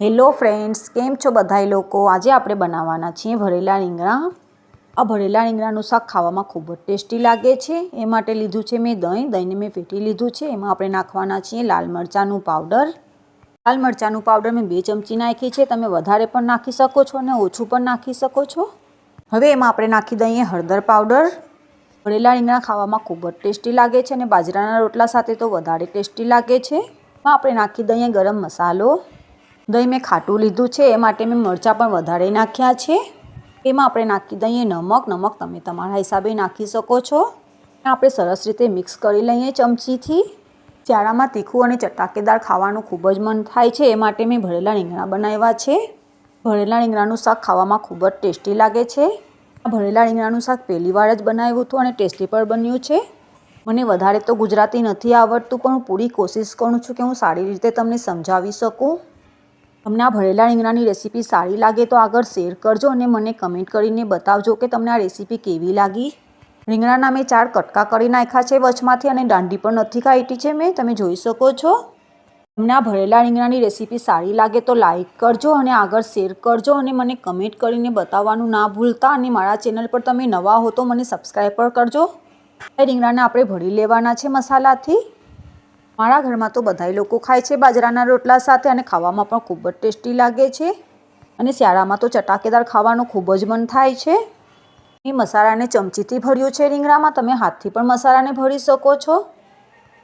Hello friends, કેમ છો બધાય લોકો? આજે આપણે બનાવવાના છીએ ભરેલા રીંગણા. આ ભરેલા રીંગણાનું શાક ખાવામાં ખૂબ જ ટેસ્ટી લાગે છે. એ માટે લીધું છે મેં દહીં. દહીંને મેં ફેટી લીધું છે. એમાં આપણે નાખવાના છીએ લાલ મરચાંનું પાવડર. લાલ મરચાંનું પાવડર મેં બે ચમચી નાખી છે. તમે વધારે પણ નાખી શકો છો અને ઓછું પણ નાખી શકો છો. હવે એમાં આપણે નાખી દઈએ હળદર પાવડર. ભરેલા રીંગણા ખાવામાં ખૂબ જ ટેસ્ટી લાગે છે અને બાજરાના રોટલા સાથે તો વધારે ટેસ્ટી લાગે છે. આપણે નાખી દઈએ ગરમ મસાલો. દહીં મેં ખાટું લીધું છે, એ માટે મેં મરચાં પણ વધારે નાખ્યા છે. એમાં આપણે નાખી દઈએ નમક નમક તમે તમારા હિસાબે નાખી શકો છો. આપણે સરસ રીતે મિક્સ કરી લઈએ ચમચીથી. શિયાળામાં તીખું અને ચટાકેદાર ખાવાનું ખૂબ જ મન થાય છે, એ માટે મેં ભરેલા રીંગણા બનાવ્યા છે. ભરેલા રીંગણાનું શાક ખાવામાં ખૂબ જ ટેસ્ટી લાગે છે. ભરેલા રીંગણાનું શાક પહેલી વાર જ બનાવ્યું હતું અને ટેસ્ટી પણ બન્યું છે. મને વધારે તો ગુજરાતી નથી આવડતું, પણ હું પૂરી કોશિશ કરું છું કે હું સારી રીતે તમને સમજાવી શકું. તમને આ ભરેલા રીંગણાની રેસીપી સારી લાગે તો આગળ શેર કરજો અને મને કમેન્ટ કરીને બતાવજો કે તમને આ રેસીપી કેવી લાગી. રીંગણાના મેં ચાર કટકા કરી નાખ્યા છે વચમાંથી અને દાંડી પણ નથી કાઢી છે મેં. તમે જોઈ શકો છો. તમને આ ભરેલા રીંગણાની રેસીપી સારી લાગે તો લાઇક કરજો અને આગળ શેર કરજો અને મને કમેન્ટ કરીને બતાવવાનું ના ભૂલતા અને મારા ચેનલ પર તમે નવા હો તો મને સબસ્ક્રાઈબ પણ કરજો. એ રીંગણાને આપણે ભરી લેવાના છે મસાલાથી. મારા ઘરમાં તો બધાય લોકો ખાય છે બાજરાના રોટલા સાથે અને ખાવામાં પણ ખૂબ જ ટેસ્ટી લાગે છે. અને શિયાળામાં તો ચટાકેદાર ખાવાનું ખૂબ જ મન થાય છે. એ મસાલાને ચમચીથી ભર્યું છે રીંગણામાં. તમે હાથથી પણ મસાલાને ભરી શકો છો.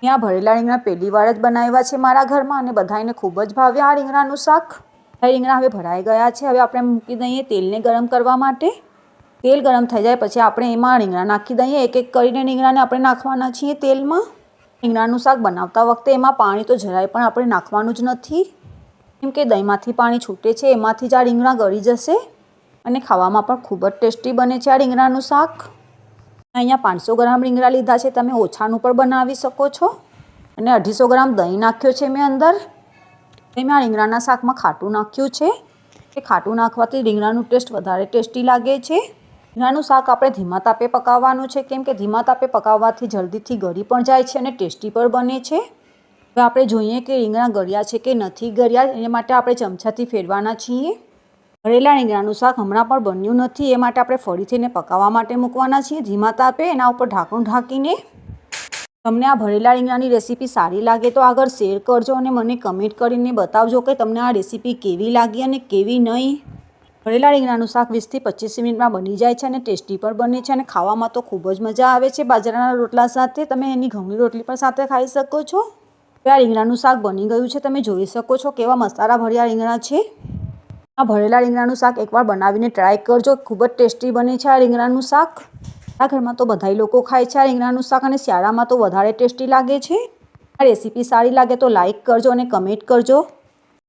ત્યાં ભરેલા રીંગણા પહેલી વાર જ બનાવ્યા છે મારા ઘરમાં અને બધાને ખૂબ જ ભાવ્યા આ રીંગણાનું શાક. રીંગણા હવે ભરાઈ ગયા છે. હવે આપણે મૂકી દઈએ તેલને ગરમ કરવા માટે. તેલ ગરમ થઈ જાય પછી આપણે એમાં રીંગણા નાખી દઈએ. એક એક કરીને રીંગણાને આપણે નાખવાના છીએ તેલમાં. રીંગણાનું શાક બનાવતા વખતે એમાં પાણી તો જરાય પણ આપણે નાખવાનું જ નથી. કેમ કે દહીંમાંથી પાણી છૂટે છે, એમાંથી જ આ રીંગણા ગળી જશે અને ખાવામાં પણ ખૂબ જ ટેસ્ટી બને છે આ રીંગણાનું શાક. અહીંયા પાંચસો ગ્રામ રીંગણા લીધા છે, તમે ઓછાનું પણ બનાવી શકો છો. અને અઢીસો ગ્રામ દહીં નાખ્યો છે મેં અંદર. મેં આ રીંગણાના શાકમાં ખાટું નાખ્યું છે. એ ખાટું નાખવાથી રીંગણાનું ટેસ્ટ વધારે ટેસ્ટી લાગે છે. રીંગણાનું શાક આપણે ધીમા તાપે પકાવવાનું છે. કેમ કે ધીમા તાપે પકાવવાથી જલ્દીથી ગળી પણ જાય છે અને ટેસ્ટી પણ બને છે. હવે આપણે જોઈએ કે રીંગણા ગળ્યા છે કે નથી ગળ્યા, એ માટે આપણે ચમચાથી ફેરવાના છીએ. ભરેલા રીંગણાનું શાક હમણાં પણ બન્યું નથી, એ માટે આપણે ફરીથી એને પકાવવા માટે મૂકવાના છીએ ધીમા તાપે, એના ઉપર ઢાંકણું ઢાંકીને. તમને આ ભરેલા રીંગણાની રેસીપી સારી લાગે તો આગળ શેર કરજો અને મને કમેન્ટ કરીને બતાવજો કે તમને આ રેસીપી કેવી લાગી અને કેવી નહીં. ભરેલા રીંગણાનું શાક વીસથી પચીસ મિનિટમાં બની જાય છે અને ટેસ્ટી પણ બને છે અને ખાવામાં તો ખૂબ જ મજા આવે છે. બાજરાના રોટલા સાથે તમે એની ઘઉંની રોટલી પણ સાથે ખાઈ શકો છો. આ રીંગણાનું શાક બની ગયું છે. તમે જોઈ શકો છો કેવા મસાલા ભર્યા રીંગણા છે. આ ભરેલા રીંગણાનું શાક એકવાર બનાવીને ટ્રાય કરજો. ખૂબ જ ટેસ્ટી બને છે આ રીંગણાનું શાક. આ ઘરમાં તો બધાય લોકો ખાય છે આ રીંગણાનું શાક અને શિયાળામાં તો વધારે ટેસ્ટી લાગે છે. આ રેસીપી સારી લાગે તો લાઇક કરજો અને કમેન્ટ કરજો.